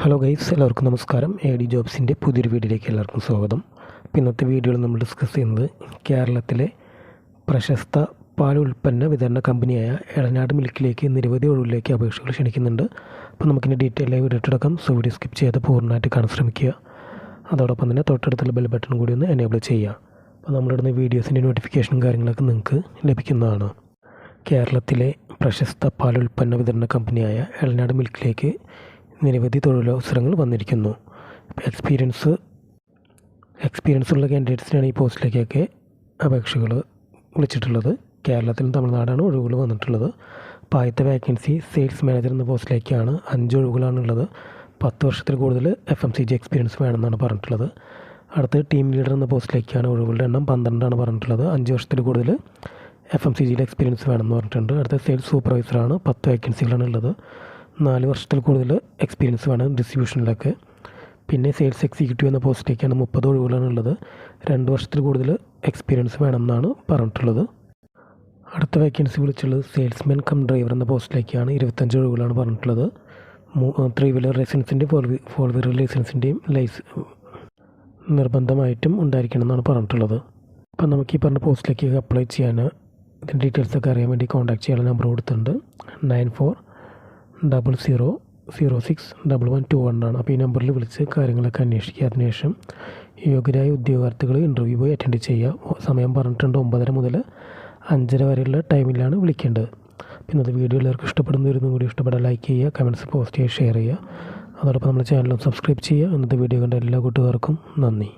Hello guys എല്ലാവർക്കും നമസ്കാരം. A D ജോബ്സിന്റെ പുതിയൊരു വീഡിയോയിലേക്ക് എല്ലാവർക്കും സ്വാഗതം. ഇന്നത്തെ വീഡിയോയിൽ നമ്മൾ ഡിസ്കസ് ചെയ്യുന്നത് കേരളത്തിലെ പ്രശസ്ത പാൽ ഉൽപ്പന്ന വിതരണ കമ്പനിയായ എളനാട് മിൽക്കിലേക്ക് നിരവധി ഒഴിവിലേക്ക് അപേക്ഷകൾ ക്ഷണിക്കുന്നുണ്ട്. അപ്പോൾ നമുക്കിന്റെ ഡീറ്റെയിൽ ആയി വീഡിയോ എടുക്കാം. സോ വീഡിയോ സ്കിപ്പ് ചെയ്ത് പൂർണമായിട്ട് കാണാൻ ശ്രമിക്കുക. അതോടൊപ്പം തന്നെ തൊട്ടടുത്തുള്ള ബെൽ ബട്ടൺ കൂടി ഒന്ന് എനേബിൾ ചെയ്യുക. അപ്പോൾ നമ്മളിടുന്ന വീഡിയോസിന്റെ നോട്ടിഫിക്കേഷനും കാര്യങ്ങളൊക്കെ നിങ്ങൾക്ക് ലഭിക്കുന്നതാണ്. കേരളത്തിലെ പ്രശസ്ത പാൽ ഉൽപ്പന്ന വിതരണ കമ്പനിയായ എളനാട് മിൽക്കിലേക്ക് നിരവധി തൊഴിലവസരങ്ങൾ വന്നിരിക്കുന്നു. എക്സ്പീരിയൻസ് എക്സ്പീരിയൻസ് ഉള്ള കാൻഡിഡേറ്റ്സിനാണ് ഈ പോസ്റ്റിലേക്കൊക്കെ അപേക്ഷകൾ വിളിച്ചിട്ടുള്ളത്. കേരളത്തിലും തമിഴ്നാടാണ് ഒഴിവുകൾ വന്നിട്ടുള്ളത്. അപ്പോൾ ആദ്യത്തെ വേക്കൻസി സെയിൽസ് മാനേജർ എന്ന പോസ്റ്റിലേക്കാണ് അഞ്ച് ഒഴിവുകളാണുള്ളത്. പത്ത് വർഷത്തിൽ കൂടുതൽ F M C G experience വേണമെന്നാണ് പറഞ്ഞിട്ടുള്ളത്. അടുത്ത് ടീം ലീഡർ എന്ന പോസ്റ്റിലേക്കാണ് ഒഴിവുകളുടെ എണ്ണം പന്ത്രണ്ടാണ് പറഞ്ഞിട്ടുള്ളത്. അഞ്ച് വർഷത്തിൽ കൂടുതൽ എഫ് എം സി ജിയിൽ എക്സ്പീരിയൻസ് വേണമെന്ന് പറഞ്ഞിട്ടുണ്ട്. അടുത്ത സെയിൽസ് സൂപ്പർവൈസറാണ് പത്ത് വേക്കൻസികളാണ് ഉള്ളത് നാല് വർഷത്തിൽ കൂടുതൽ എക്സ്പീരിയൻസ് വേണം ഡിസ്ട്രിബ്യൂഷനിലൊക്കെ പിന്നെ സെയിൽസ് എക്സിക്യൂട്ടീവ് എന്ന പോസ്റ്റിലേക്കാണ് മുപ്പത് ഒഴിവുകളാണ് ഉള്ളത്. രണ്ട് വർഷത്തിൽ കൂടുതൽ എക്സ്പീരിയൻസ് വേണമെന്നാണ് പറഞ്ഞിട്ടുള്ളത്. അടുത്ത വേക്കൻസി വിളിച്ചുള്ളത് സെയിൽസ്മാൻ കം ഡ്രൈവർ എന്ന പോസ്റ്റിലേക്കാണ് ഇരുപത്തഞ്ച് ഒഴിവുകളാണ് പറഞ്ഞിട്ടുള്ളത്. ത്രീ വീലർ ലൈസൻസിന്റെയും ഫോർ ഫോർ വീലർ ലൈസൻസിന്റെയും ലൈസ് നിർബന്ധമായിട്ടും ഉണ്ടായിരിക്കണം എന്നാണ് പറഞ്ഞിട്ടുള്ളത്. അപ്പം നമുക്ക് ഈ പറഞ്ഞ പോസ്റ്റിലേക്ക് അപ്ലൈ ചെയ്യാൻ ഇതിന്റെ ഡീറ്റെയിൽസൊക്കെ അറിയാൻ വേണ്ടി കോൺടാക്ട് ചെയ്യാനുള്ള നമ്പർ കൊടുത്തിട്ടുണ്ട്. Nine four double zero zero six double one two one ആണ്. അപ്പോൾ ഈ നമ്പറിൽ വിളിച്ച് കാര്യങ്ങളൊക്കെ അന്വേഷിക്കുക അതിനുശേഷം യോഗ്യരായ ഉദ്യോഗാർത്ഥികൾ ഇന്റർവ്യൂ പോയി അറ്റൻഡ് ചെയ്യുക സമയം പറഞ്ഞിട്ടുണ്ട് ഒമ്പതര മുതൽ അഞ്ചര വരെയുള്ള ടൈമിലാണ് വിളിക്കേണ്ടത്. പിന്നെ അത് വീഡിയോ എല്ലാവർക്കും ഇഷ്ടപ്പെടുന്നവരൊന്നും കൂടി ഇഷ്ടപ്പെടാൻ ലൈക്ക് ചെയ്യുക കമന്റ്സ് പോസ്റ്റ് ചെയ്യുക ഷെയർ ചെയ്യുക. അതോടൊപ്പം നമ്മുടെ ചാനലും സബ്സ്ക്രൈബ് ചെയ്യുക. ഇന്നത്തെ വീഡിയോ കണ്ട എല്ലാ കൂട്ടുകാർക്കും നന്ദി.